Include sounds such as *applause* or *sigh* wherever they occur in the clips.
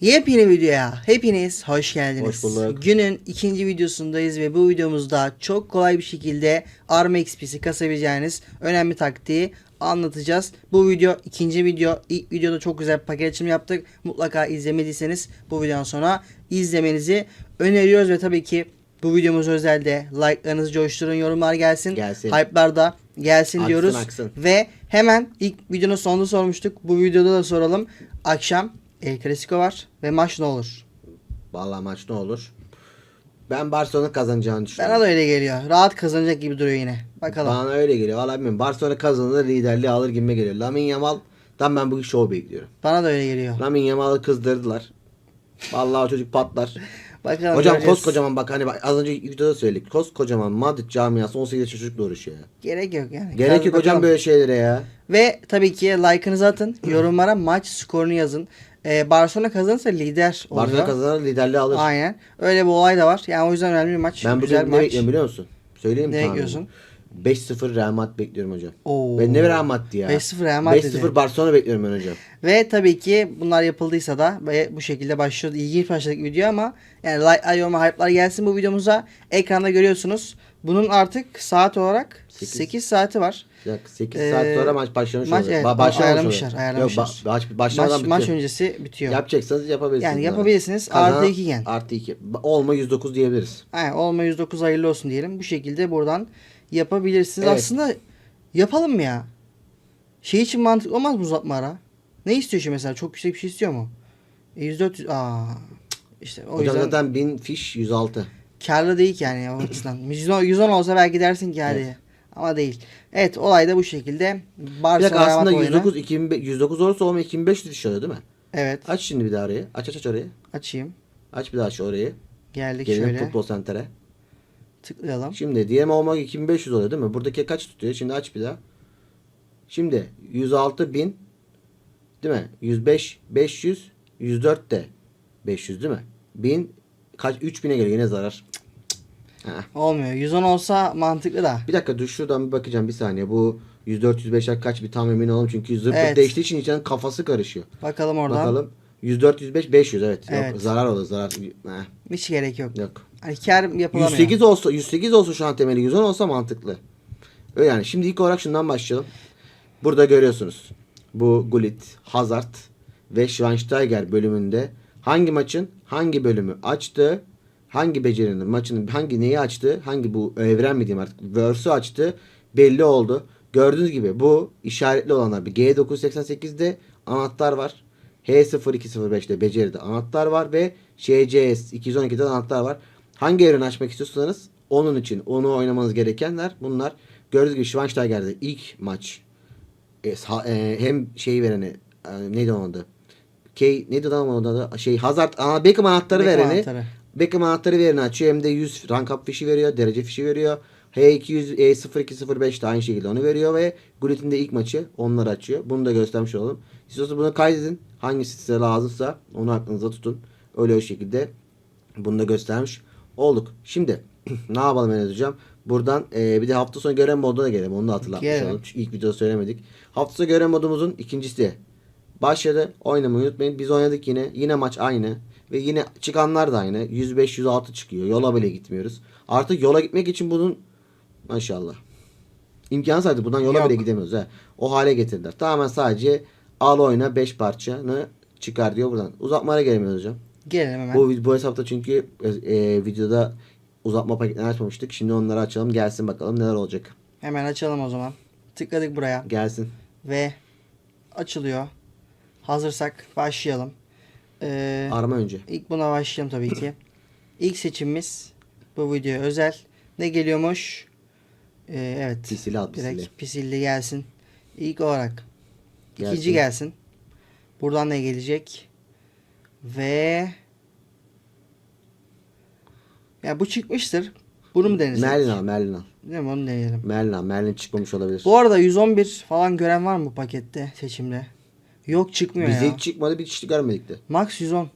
Yepyeni videoya hepiniz hoş geldiniz. Hoş bulduk. Günün ikinci videosundayız ve bu videomuzda çok kolay bir şekilde ARMA XP'si kasabileceğiniz önemli taktiği anlatacağız. Bu video ikinci video. İlk videoda çok güzel bir paket açılımı yaptık. Mutlaka izlemediyseniz bu videodan sonra izlemenizi öneriyoruz ve tabii ki bu videomuz özelde like'larınızı coşturun, yorumlar gelsin. Gelsin. Hype'lar da gelsin Aksın, diyoruz. aksın. Ve hemen ilk videonun sonunda sormuştuk. Bu videoda da soralım. Akşam El Clasico var ve maç ne olur? Vallahi maç ne olur? Ben Barcelona kazanacağını düşünüyorum. Bana da öyle geliyor. Rahat kazanacak gibi duruyor yine. Bakalım. Bana öyle geliyor. Vallahi bilmiyorum. Barcelona kazanır liderliği alır gibi geliyor. Lamine Yamal tam ben bu show bekliyorum. Bana da öyle geliyor. Lamine Yamal'ı kızdırdılar. Vallahi o çocuk patlar. *laughs* Bakalım. Hocam göreceğiz. koskocaman bak hani bak, az önce videoda söyledik. Koskocaman Madrid camiası 18 yaşında çocukla uğraşıyor ya. Gerek yok yani. Gerek yok hocam böyle şeylere ya. Ve tabii ki like'ınızı atın. *clears throat* Yorumlara maç skorunu yazın. Ee, Barcelona kazanırsa lider oluyor. Barcelona kazanır liderliği alır. Aynen. Öyle bir olay da var. Yani o yüzden önemli bir maç. Ben Güzel bugün bir ne maç. bekliyorum biliyor musun? Söyleyeyim mi? Ne tahminimi? bekliyorsun? 5-0 Real Madrid bekliyorum hocam. Oo. Ben ne Real Madrid ya? 5-0 Real Madrid 5-0 dedi. Barcelona bekliyorum ben hocam. Ve tabii ki bunlar yapıldıysa da bu şekilde başlıyor. İlginç başladık video ama yani like, yorum, hype'lar gelsin bu videomuza. Ekranda görüyorsunuz. Bunun artık saat olarak Sekiz. 8 saati var. Bir dakika, 8 Ee, saat sonra maç başlamış maç, oluyor. evet, Ba- başlamış ayarlamışlar, oluyor. ayarlamışlar. Yok, ba- maç başlamadan Maç, bitiyor. maç öncesi bitiyor. Yapacaksanız yapabilirsiniz. Yani yapabilirsiniz. Kazanan Artı iki gen. Artı 2. Olma 109 diyebiliriz. Aynen, olma 109 hayırlı olsun diyelim. Bu şekilde buradan yapabilirsiniz. Evet. Aslında yapalım mı ya? Şey için mantıklı olmaz mı uzatma ara? Ne istiyor şimdi mesela? Çok yüksek bir şey istiyor mu? E, 104 aa işte o Hocam yüzden zaten 1000 fiş 106. karlı değil ki yani o açıdan. *laughs* 110, 110 olsa belki dersin ki hadi. Evet. Ama değil. Evet olay da bu şekilde. Bir Barcelona dakika aslında Real Madrid oyunu. 109 2000 109 olursa olma 2500 fiş alıyor değil mi? Evet Aç şimdi bir daha orayı. Aç aç aç orayı. açayım. Aç bir daha aç orayı. Geldik Gelelim şöyle. futbol sentere. Tıklayalım. Şimdi diyelim olmak 2500 oluyor değil mi? Buradaki kaç tutuyor? Şimdi aç bir daha. Şimdi 106 bin değil mi? 105 500 104 de 500 değil mi? 1000 kaç 3000'e geliyor yine zarar. Ha. Olmuyor. 110 olsa mantıklı da. Bir dakika dur şuradan bir bakacağım bir saniye. Bu 104 105'ler kaç bir tam emin olalım çünkü zırt Evet. değiştiği için insanın kafası karışıyor. Bakalım oradan. Bakalım. 104 105 500 evet. Evet. Yok zarar olur zarar. Heh, Hiç gerek yok. yok. Hani kar yapılamıyor. 108 olsa 108 olsa şu an temeli 110 olsa mantıklı. Öyle yani. Şimdi ilk olarak şundan başlayalım. Burada görüyorsunuz. Bu Gullit, Hazard ve Schweinsteiger bölümünde hangi maçın hangi bölümü açtı, hangi becerinin maçının hangi neyi açtı, hangi bu evren mi diyeyim artık verse'ü açtı belli oldu. Gördüğünüz gibi bu işaretli olanlar bir G988'de anahtar var. H0205'de beceride anahtar var ve SCS 212'de anahtar var. Hangi evreni açmak istiyorsanız onun için onu oynamanız gerekenler bunlar. Gördüğünüz gibi Schweinsteiger'de ilk maç e, e, hem şeyi vereni e, neydi onun adı? Kay, neydi onun adı? Şey Hazard, ana, Beckham anahtarı Beckham vereni. anahtarı. Beckham anahtarı vereni açıyor. Hem de 100 rank up fişi veriyor. Derece fişi veriyor. H200 E0205 de aynı şekilde onu veriyor ve Gullit'in de ilk maçı onları açıyor. Bunu da göstermiş olalım. İstiyorsanız bunu kaydedin. Hangisi size lazımsa onu aklınıza tutun. Öyle o şekilde bunu da göstermiş olduk. Şimdi *clears throat* ne yapalım Enes hocam? Buradan e, bir de hafta sonu görev moduna gelelim. Onu da hatırlatmış Gelelim. olalım. Çünkü ilk videoda söylemedik. Hafta sonu görev modumuzun ikincisi. Başladı. Oynamayı unutmayın. Biz oynadık yine. Yine maç aynı. Ve yine çıkanlar da aynı. 105-106 çıkıyor. Yola bile gitmiyoruz. Artık yola gitmek için bunun maşallah. İmkanı saydı. Buradan yola Yok. bile gidemiyoruz. He. O hale getirdiler. Tamamen sadece al oyna 5 parçanı çıkar diyor buradan. Uzatmaya gelemiyoruz hocam. Gelelim hemen. Bu, bu hesapta çünkü e, videoda uzatma paketlerini açmamıştık. Şimdi onları açalım. Gelsin bakalım neler olacak. Hemen açalım o zaman. Tıkladık buraya Gelsin. ve açılıyor. Hazırsak başlayalım. Ee, Arama önce. ilk buna başlayalım tabii ki. *clears throat* İlk seçimimiz bu videoya özel. Ne geliyormuş? Ee, evet. Pisili al pisili. Direkt pisilli gelsin. İlk olarak Gelsin. ikinci gelsin. Buradan ne gelecek? Ve ya bu çıkmıştır. Bunu mu deneyeceğiz? Merlin al Merlin al. Değil mi? Onu deneyelim. Merlin al. Merlin çıkmamış olabilir. Bu arada 111 falan gören var mı bu pakette seçimde? Yok çıkmıyor Bize ya. hiç çıkmadı bir kişi görmedik de. Max 110.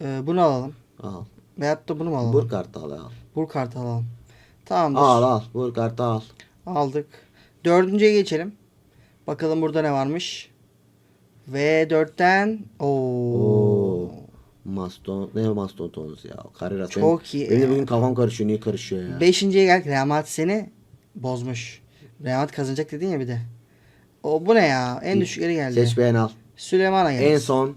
Ee, bunu alalım. Al. Veyahut da bunu mu alalım? Bur kartı al al. Bur kartı alalım. Tamamdır. Al al. Bur kartı al. Aldık. Dördüncüye geçelim. Bakalım burada ne varmış. Ve 4'ten Oo. Maston ne Maston Tonus ya. Carrera sen- Çok iyi. Benim de bugün kafam karışıyor. Niye karışıyor ya? Beşinciye geldik. Real Madrid seni bozmuş. Real Madrid kazanacak dedin ya bir de. O bu ne ya? En düşükleri geldi. Seç beğen al. Süleyman'a geldi. En son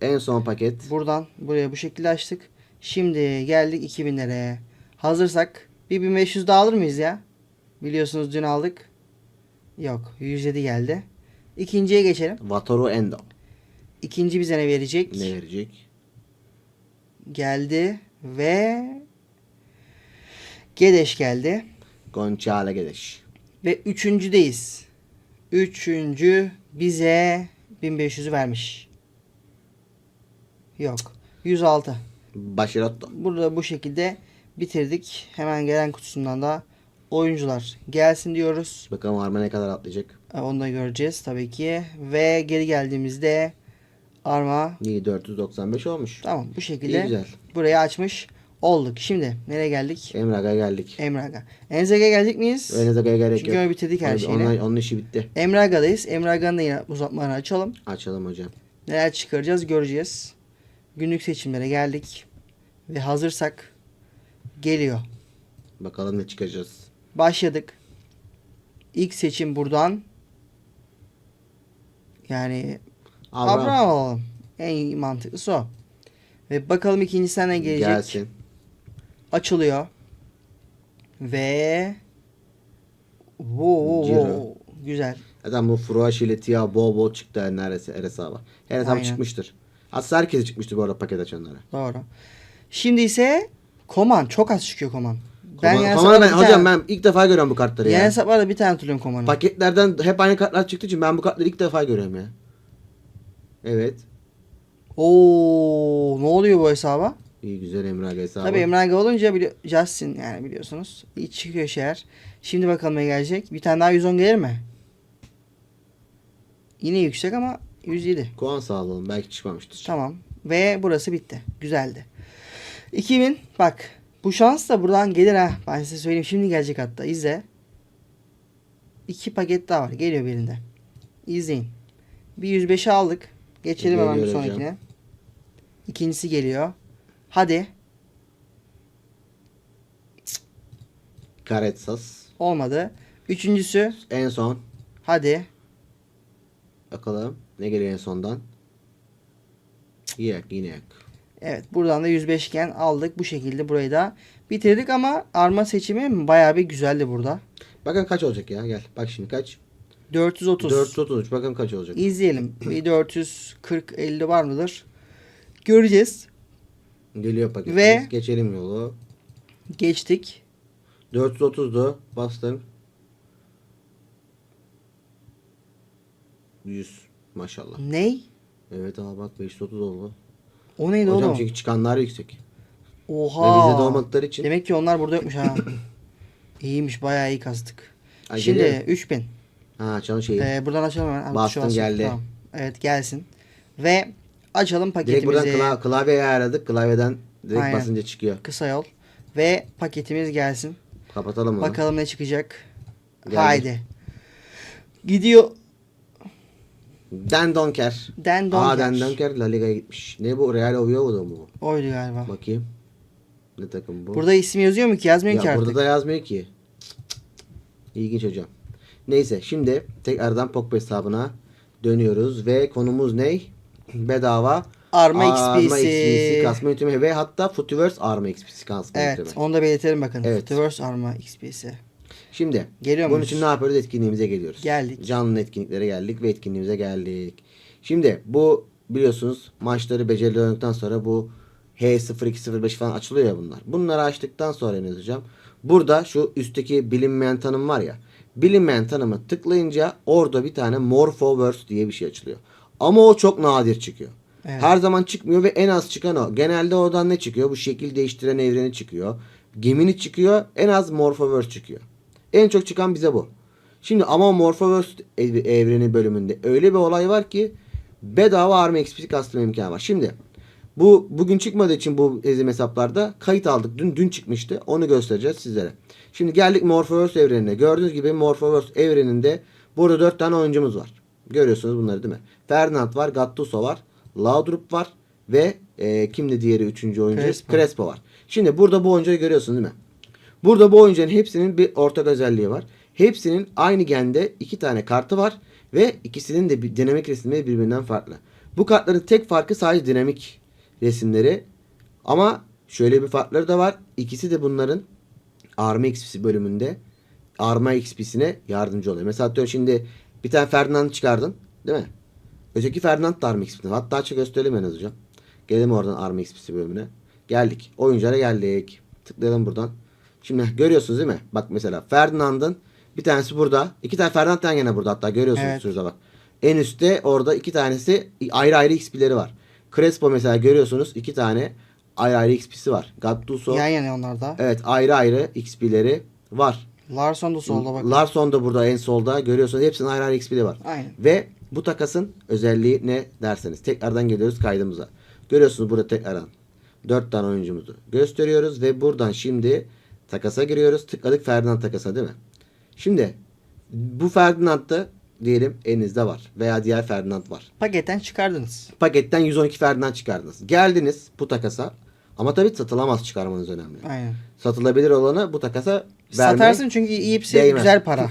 en son paket. Buradan buraya bu şekilde açtık. Şimdi geldik 2000'lere. Hazırsak bir 1500 daha alır mıyız ya? Biliyorsunuz dün aldık. Yok 107 geldi. İkinciye geçelim. Wataru Endo. İkinci bize ne verecek? Ne verecek? Geldi ve Gedeş geldi. Gonçalo Gedeş. Ve üçüncüdeyiz. Üçüncü bize 1500'ü vermiş. Yok. 106. Başirotto. Burada bu şekilde bitirdik. Hemen gelen kutusundan da oyuncular gelsin diyoruz. Bakalım Arma ne kadar atlayacak. E, Onu da göreceğiz tabii ki. Ve geri geldiğimizde Arma İyi 495 olmuş. tamam bu İyi şekilde güzel. burayı açmış olduk. Şimdi nereye geldik? Emrah'a geldik. Emraga. Enzeg'e geldik miyiz? De gerek Çünkü yok. öyle bitirdik her Hadi, şeyini. Onun, onun işi bitti. Emraga'dayız. Emraga'nın da yine uzatmalarını açalım. Açalım hocam. Neler çıkaracağız göreceğiz. Günlük seçimlere geldik. Ve hazırsak geliyor. Bakalım ne çıkacağız. Başladık. İlk seçim buradan. Yani Abraham, Abraham alalım. En mantıklısı o. Ve bakalım ikincisinden ne gelecek. gelsin. Açılıyor. Ve Wow, wow. Güzel. Zaten bu Fruaş ile Tia bol bol çıktı her neredeyse her hesaba. Her hesap Aynen. çıkmıştır. Aslında herkese çıkmıştır bu arada paket açanlara. Doğru. Şimdi ise Koman. Çok az çıkıyor Koman. Ben yan Koman'a ben, bir hocam tane- ben ilk defa görüyorum bu kartları ya. hesaplarda bir tane hatırlıyorum Koman'ı. Paketlerden hep aynı kartlar çıktığı için ben bu kartları ilk defa görüyorum ya. Evet. Oo, ne oluyor bu hesaba? İyi güzel Emrah hesabı. Tabii Emre Aga olunca bili- Justin yani biliyorsunuz. İyi çıkıyor şeyler. Şimdi bakalım ne gelecek. Bir tane daha 110 gelir mi? Yine yüksek ama 107. Kuan sağlayalım belki çıkmamıştır. Tamam. Ve burası bitti. Güzeldi. 2000 bak. Bu şans da buradan gelir ha. Ben size söyleyeyim. Şimdi gelecek hatta. İzle. İki paket daha var. Geliyor birinde. İzleyin. Bir 105'i aldık. Geçelim hemen bir Geliyor hocam. sonrakine. İkincisi geliyor. Hadi. Karetsas. Olmadı. Üçüncüsü. En son. Hadi. Bakalım. Ne geliyor en sondan? Yak yine yak. Evet buradan da 105 iken aldık. Bu şekilde burayı da bitirdik ama arma seçimi bayağı bir güzeldi burada. Bakın kaç olacak ya gel. Bak şimdi kaç? 430. 433 bakın kaç olacak. İzleyelim. Bir 440 50 var mıdır? Göreceğiz. Geliyor paket. Ve- Geçelim yolu. Geçtik. 430'du. Bastım. 100. Maşallah. Ney? Evet abi bak 530 oldu. O neydi Hocam oğlum? çünkü çıkanlar yüksek. Oha. Ve bizde doğmadıkları için. Demek ki onlar burada yokmuş ha. *clears throat* İyiymiş bayağı iyi kastık. Ay, Şimdi geliyor. 3000. Ha çalın şeyi. Ee, buradan açalım hemen. Abi, geldi. Tamam. Evet gelsin. Ve açalım direkt paketimizi. buradan kla- klavyeyi ayarladık. Klavyeden direkt Aynen. basınca çıkıyor. Kısa yol. Ve paketimiz gelsin. Kapatalım onu. Bakalım ne çıkacak. Geldi. Haydi. Gidiyor. Dan Donker. Aa Donker. Dan Donker La Liga'ya gitmiş. Ne bu? Real Oviedo mu? Oydu galiba. Bakayım. Ne takım bu? Burada isim yazıyor mu ki? Yazmıyor ki ya artık. burada da yazmıyor ki. İlginç hocam. Neyse şimdi tekrardan Pogba hesabına dönüyoruz ve konumuz ne? *clears throat* Bedava Arma XP'si. XP'si kasma yöntemi ve hatta Footiverse Arma XP'si kasma Evet, yöntemi. onu da belirtelim bakın. Evet. Reverse Arma XP'si. Şimdi Geliyor bunun muyuz? için ne yapıyoruz? Etkinliğimize geliyoruz. Geldik. Canlı etkinliklere geldik ve etkinliğimize geldik. Şimdi bu biliyorsunuz maçları oynadıktan sonra bu H0205 falan açılıyor ya bunlar. Bunları açtıktan sonra ne hocam? Burada şu üstteki bilinmeyen tanım var ya. Bilinmeyen tanımı tıklayınca orada bir tane Morphoverse diye bir şey açılıyor. Ama o çok nadir çıkıyor. Evet. Her zaman çıkmıyor ve en az çıkan o. Genelde oradan ne çıkıyor? Bu şekil değiştiren evreni çıkıyor. Gemini çıkıyor. En az Morphoverse çıkıyor. En çok çıkan bize bu. Şimdi ama Morphoverse ev- evreni bölümünde öyle bir olay var ki bedava Arma XP kastım imkanı var. Şimdi bu bugün çıkmadığı için bu ezim hesaplarda kayıt aldık. Dün dün çıkmıştı. Onu göstereceğiz sizlere. Şimdi geldik Morphoverse evrenine. Gördüğünüz gibi Morphoverse evreninde burada 4 tane oyuncumuz var. Görüyorsunuz bunları değil mi? Ferdinand var, Gattuso var, Laudrup var ve e, kimdi diğeri üçüncü oyuncu? Crespo. Crespo var. Şimdi burada bu oyuncuyu görüyorsunuz değil mi? Burada bu oyuncuların hepsinin bir ortak özelliği var. Hepsinin aynı gende iki tane kartı var ve ikisinin de bir dinamik resimleri birbirinden farklı. Bu kartların tek farkı sadece dinamik resimleri. Ama şöyle bir farkları da var. İkisi de bunların arma XP'si bölümünde arma XP'sine yardımcı oluyor. Mesela atıyorum şimdi bir tane Ferdinand çıkardın değil mi? Öteki Ferdinand da arma XP'sinde. Hatta açık gösterelim en hocam. Gelelim oradan arma XP'si bölümüne. Geldik. Oyunculara geldik. Tıklayalım buradan. Şimdi görüyorsunuz değil mi? Bak mesela Ferdinand'ın bir tanesi burada. iki tane Ferdinand yan yana burada hatta görüyorsunuz Evet. şurada bak. En üstte orada iki tanesi ayrı ayrı XP'leri var. Crespo mesela görüyorsunuz iki tane ayrı ayrı XP'si var. Gattuso Yan yana onlar da. evet ayrı ayrı XP'leri var. Larson da solda bak. Larson da burada en solda görüyorsunuz. Hepsinin ayrı ayrı XP'leri var. Aynen. Ve bu takasın özelliği ne derseniz. Tekrardan geliyoruz kaydımıza. Görüyorsunuz burada tekrardan. 4 tane oyuncumuzu gösteriyoruz ve buradan şimdi takasa giriyoruz. Tıkladık Ferdinand takasa değil mi? Şimdi bu Ferdinand'da diyelim elinizde var veya diğer Ferdinand var. Paketten çıkardınız. Paketten 112 Ferdinand çıkardınız. Geldiniz bu takasa ama tabii satılamaz çıkarmanız önemli. Aynen. Satılabilir olanı bu takasa Satarsın çünkü iyipsi değmez. güzel para.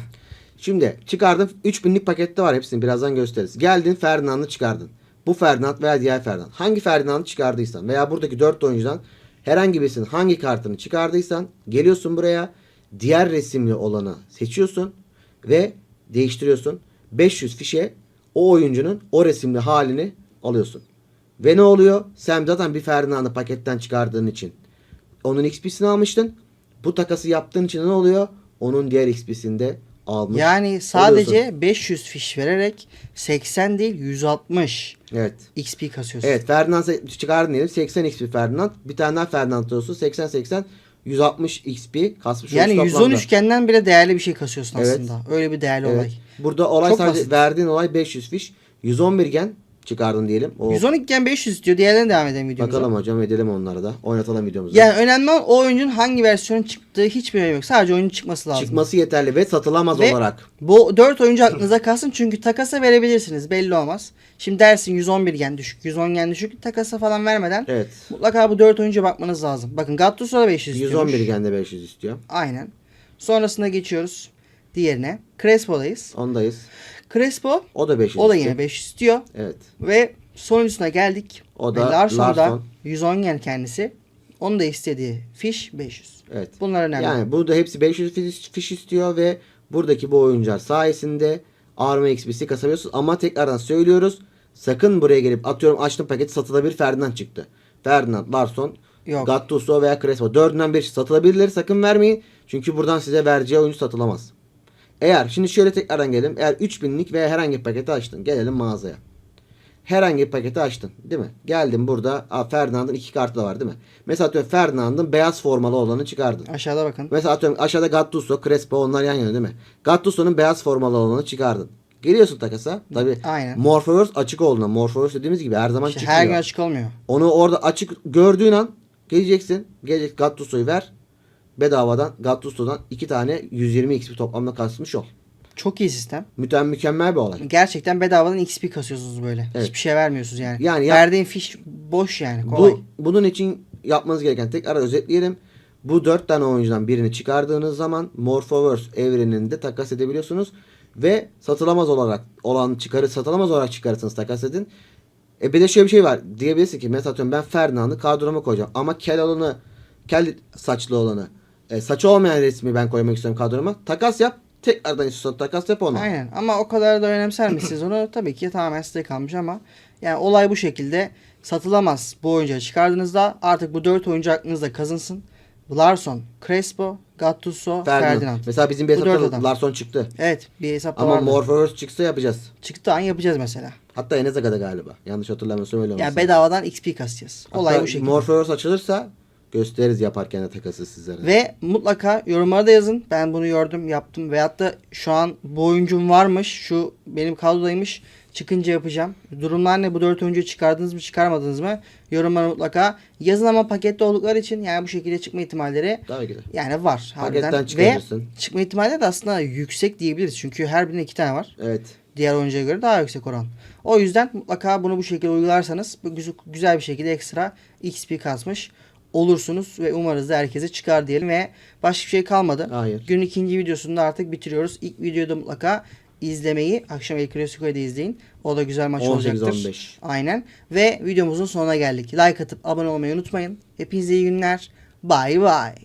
Şimdi çıkardın 3000'lik pakette var hepsini birazdan gösteririz. Geldin Ferdinand'ı çıkardın. Bu Ferdinand veya diğer Ferdinand. Hangi Ferdinand'ı çıkardıysan veya buradaki 4 oyuncudan herhangi birisinin hangi kartını çıkardıysan geliyorsun buraya diğer resimli olanı seçiyorsun ve değiştiriyorsun. 500 fişe o oyuncunun o resimli halini alıyorsun. Ve ne oluyor? Sen zaten bir Ferdinand'ı paketten çıkardığın için onun XP'sini almıştın. Bu takası yaptığın için ne oluyor? Onun diğer XP'sini de almış. Yani sadece oluyorsun. 500 fiş vererek 80 değil 160 Evet. XP kasıyorsun. Evet Ferdinand çıkardın diyelim 80 XP Ferdinand. Bir tane daha Ferdinand olsun 80 80 160 XP kasmış Yani olsun 110 toplamda. üçgenden bile değerli bir şey kasıyorsun Evet. aslında. Öyle bir değerli Evet. olay. Burada olay Çok sadece basit. verdiğin olay 500 fiş. 111 gen çıkardın diyelim. O 112 iken 500 istiyor. Diğerlerine devam edelim videomuza. bakalım hocam edelim onları da. Oynatalım videomuzu. Yani önemli olan o oyuncunun hangi versiyonun çıktığı hiçbir önemi yok. Sadece oyunun çıkması lazım. Çıkması yeterli ve satılamaz Ve olarak. Bu 4 oyuncu aklınıza kalsın çünkü takasa verebilirsiniz. Belli olmaz. Şimdi dersin 111 gen düşük, 110 gen düşük. Takasa falan vermeden Evet. mutlaka bu 4 oyuncuya bakmanız lazım. Bakın Gattuso da 500 istiyormuş. 111 gen de 500 istiyor. Aynen. Sonrasında geçiyoruz diğerine. Crespo'dayız. Ondayız. Crespo O da 500 o da yine 500 istiyor. Evet. Ve sonuncusuna geldik. O da Larson da Larson. 110 gen kendisi. Onun da istediği fiş 500. Evet. Bunlar önemli. Yani burada hepsi 500 fiş, fiş istiyor ve buradaki bu oyuncular sayesinde arma XP'si kasabiliyorsunuz. Ama tekrardan söylüyoruz. Sakın buraya gelip atıyorum açtım paketi satılabilir Ferdinand çıktı. Ferdinand, Larson, Yok. Gattuso veya Crespo. Dördünden birisi satılabilirleri sakın vermeyin. Çünkü buradan size vereceği oyuncu satılamaz. Eğer şimdi şöyle tekrardan gelelim. Eğer 3000'lik veya herhangi bir paketi açtın. Gelelim mağazaya. Herhangi bir paketi açtın. Değil mi? Geldim burada. Aa, Ferdinand'ın iki kartı da var değil mi? Mesela atıyorum Ferdinand'ın beyaz formalı olanı çıkardın. Aşağıda bakın. Mesela atıyorum aşağıda Gattuso, Crespo onlar yan yana değil mi? Gattuso'nun beyaz formalı olanı çıkardın. Geliyorsun takasa. Tabi Aynen. Morphoverse açık olduğunda. Morphoverse dediğimiz gibi her zaman İşte çıkmıyor. her gün açık olmuyor. Onu orada açık gördüğün an geleceksin. Gelecek Gattuso'yu ver. Bedavadan Gattuso'dan iki tane 120 XP toplamda kasmış ol. Çok iyi sistem. Müten mükemmel bir olay. Gerçekten bedavadan XP kasıyorsunuz böyle. Evet. Hiçbir şey vermiyorsunuz yani. Yani yap- Verdiğin fiş boş yani. Kolay. Bu, bunun için yapmanız gereken tekrar özetleyelim. Bu dört tane oyuncudan birini çıkardığınız zaman Morphoverse evreninde takas edebiliyorsunuz. Ve satılamaz olarak olan çıkarı satılamaz olarak çıkarırsınız takas edin. E bir de şöyle bir şey var. Diyebilirsin ki mesela atıyorum ben Ferdinand'ı kadroma koyacağım. Ama kel olanı, kel saçlı olanı, e, saçı olmayan resmi ben koymak istiyorum kadroma. Takas yap. Tekrardan istiyorsan takas yap onu. Aynen ama o kadar da önemser misiniz onu? *coughs* Tabii ki tamamen size kalmış ama yani olay bu şekilde satılamaz bu oyuncuyu çıkardığınızda artık bu 4 oyuncu aklınızda kazınsın. Larson, Crespo, Gattuso, Ferdinand. Ferdinand. Mesela bizim bir Bu dört hesapta adam. Larson çıktı. Evet bir hesapta Ama vardı. Morphoverse çıksa yapacağız. Çıktı an yapacağız mesela. Hatta Enezaga'da galiba. Yanlış hatırlamıyorsam öyle olması Yani bedavadan XP kasacağız. Olay Hatta bu şekilde. Morpheus açılırsa gösteririz yaparken de takası sizlere. Ve mutlaka yorumlara da yazın. Ben bunu gördüm, yaptım. Veyahut da şu an bu oyuncum varmış. Şu benim kadrodaymış. Çıkınca yapacağım. Durumlar ne? Bu dört oyuncuyu çıkardınız mı, çıkarmadınız mı? Yorumlara mutlaka yazın ama pakette oldukları için yani bu şekilde çıkma ihtimalleri Tabii ki de. yani var. Paketten harbiden. Ve çıkma ihtimali de aslında yüksek diyebiliriz. Çünkü her birinde iki tane var. Evet. Diğer oyuncuya göre daha yüksek oran. O yüzden mutlaka bunu bu şekilde uygularsanız bu güzel- güzel bir şekilde ekstra XP kasmış olursunuz ve umarız da herkese çıkar diyelim ve başka bir şey kalmadı. Hayır. Günün ikinci videosunu da artık bitiriyoruz. İlk videoda mutlaka izlemeyi akşam El Clasico'yu da izleyin. O da güzel maç olacaktır. 18-15. Aynen. Ve videomuzun sonuna geldik. Like atıp abone olmayı unutmayın. Hepinize iyi günler. Bye bye.